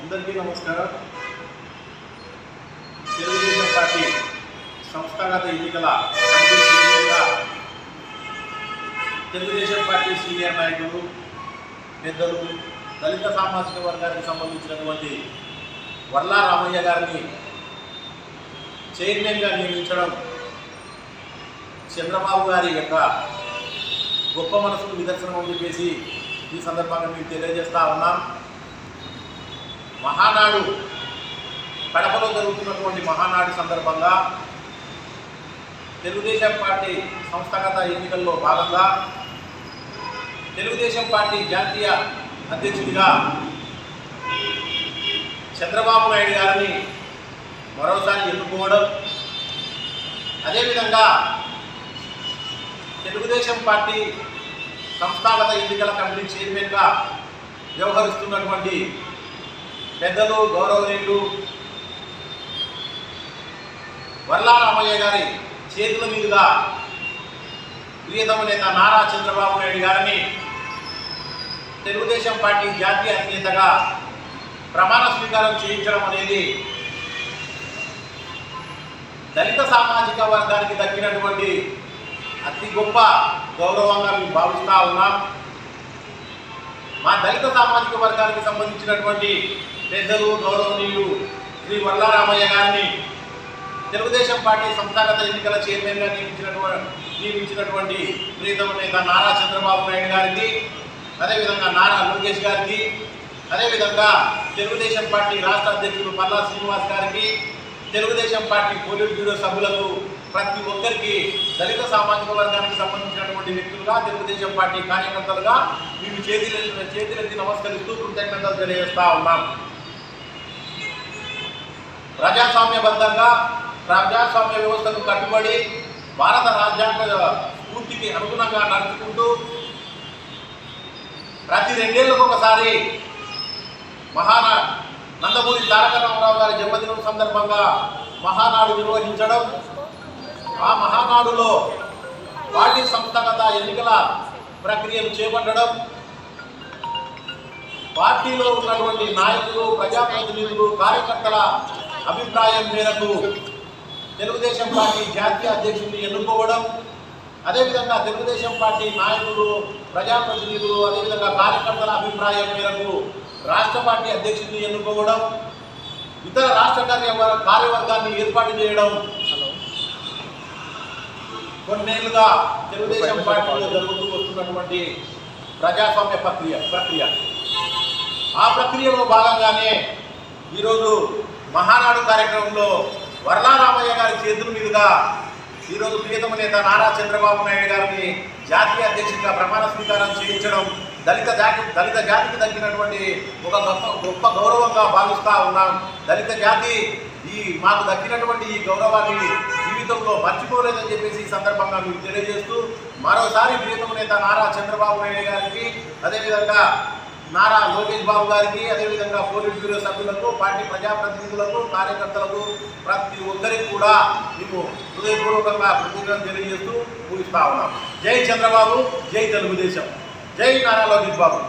అందరికీ నమస్కారం. తెలుగుదేశం పార్టీ సంస్థాగత ఎన్నికల తెలుగుదేశం పార్టీ సీనియర్ నాయకులు పెద్దలు దళిత సామాజిక వర్గానికి సంబంధించినటువంటి వర్లా రామయ్య గారిని చైర్మన్గా నియమించడం చంద్రబాబు గారి యొక్క గొప్ప మనసుకు నిదర్శనం అని చెప్పేసి ఈ సందర్భంగా మేము తెలియజేస్తా ఉన్నాం. మహానాడు. కడపలో జరుగుతున్నటువంటి మహానాడు సందర్భంగా తెలుగుదేశం పార్టీ సంస్థాగత ఎన్నికల్లో భాగంగా తెలుగుదేశం పార్టీ జాతీయ అధ్యక్షుడిగా చంద్రబాబు నాయుడు గారిని మరోసారి ఎన్నుకోవడం అదేవిధంగా తెలుగుదేశం పార్టీ సంస్థాగత ఎన్నికల కమిటీ చైర్మన్గా వ్యవహరిస్తున్నటువంటి పెద్దలు గౌరవనీయులు వర్లా రామయ్య గారి చేతుల మీదుగా ప్రియతమ నేత నారా చంద్రబాబు నాయుడు గారిని తెలుగుదేశం పార్టీ జాతీయ అధినేతగా ప్రమాణ స్వీకారం చేయించడం అనేది దళిత సామాజిక వర్గానికి దక్కినటువంటి అతి గొప్ప గౌరవంగా మేము భావిస్తూ ఉన్నాం. మా దళిత సామాజిక వర్గానికి సంబంధించినటువంటి పెద్దలు గౌరవనీయులు శ్రీ వల్లారామయ్య గారిని తెలుగుదేశం పార్టీ సంస్థాగత ఎన్నికల చైర్మన్గా నియమించినటువంటి నియమించినటువంటి ప్రీతమ నేత నారా చంద్రబాబు నాయుడు గారికి అదేవిధంగా నారా లోకేష్ గారికి అదేవిధంగా తెలుగుదేశం పార్టీ రాష్ట్ర అధ్యక్షుడు పల్లా శ్రీనివాస్ గారికి తెలుగుదేశం పార్టీ పోలిట్ బ్యూరో సభ్యులకు ప్రతి ఒక్కరికి దళిత సామాజిక వర్గానికి సంబంధించినటువంటి వ్యక్తులుగా తెలుగుదేశం పార్టీ కార్యకర్తలుగా మీకు చేతులు చేతులెత్తి నమస్కరిస్తూ కృతజ్ఞతలు తెలియజేస్తా ఉన్నాం. ప్రజాస్వామ్యబద్ధంగా ప్రజాస్వామ్య వ్యవస్థకు కట్టుబడి భారత రాజ్యాంగ స్ఫూర్తికి అనుగుణంగా నడుచుకుంటూ ప్రతి రెండేళ్ళకు ఒకసారి మహానా నందమూరి తారక రామారావు గారి జన్మదినం సందర్భంగా మహానాడు నిర్వహించడం ఆ మహానాడులో పార్టీ సంస్థాగత ఎన్నికల ప్రక్రియను చేపట్టడం పార్టీలో ఉన్నటువంటి నాయకులు ప్రజాప్రతినిధులు కార్యకర్తల అభిప్రాయం మేరకు తెలుగుదేశం పార్టీ జాతీయ అధ్యక్షుడిని ఎన్నుకోవడం అదేవిధంగా తెలుగుదేశం పార్టీ నాయకులు ప్రజాప్రతినిధులు అదేవిధంగా కార్యకర్తల అభిప్రాయం మేరకు రాష్ట్ర పార్టీ అధ్యక్షుడిని ఎన్నుకోవడం ఇతర రాష్ట్ర కార్యవర్గాన్ని ఏర్పాటు చేయడం. కొన్నేళ్ళుగా తెలుగుదేశం పార్టీలో జరుగుతూ వస్తున్నటువంటి ప్రజాస్వామ్య ప్రక్రియ ప్రక్రియ. ఆ ప్రక్రియలో భాగంగానే ఈరోజు మహానాడు కార్యక్రమంలో వరలారామయ్య గారి చేతుల మీదుగా ఈరోజు ప్రియతమ నేత నారా చంద్రబాబు నాయుడు గారిని జాతీయ అధ్యక్షుడిగా ప్రమాణ స్వీకారం చేయించడం దళిత జాతి దళిత జాతికి దక్కినటువంటి ఒక గొప్ప గొప్ప గౌరవంగా భావిస్తూ ఉన్నాం. దళిత జాతి ఈ మాకు దక్కినటువంటి ఈ గౌరవాన్ని జీవితంలో మర్చిపోలేదని చెప్పేసి ఈ సందర్భంగా మీకు తెలియజేస్తూ మరోసారి ప్రియతమ నేత నారా చంద్రబాబు నాయుడు గారికి అదేవిధంగా నారా లోకేష్ బాబు గారికి అదేవిధంగా పోలీస్ బ్యూరో సభ్యులకు పార్టీ ప్రజాప్రతినిధులకు కార్యకర్తలకు ప్రతి ఒక్కరికి కూడా మేము హృదయపూర్వకంగా కృతజ్ఞతలు తెలియజేస్తూ ముగిస్తా ఉన్నాం. జై చంద్రబాబు జై తెలుగుదేశం. జై నారా లోకేష్ బాబు.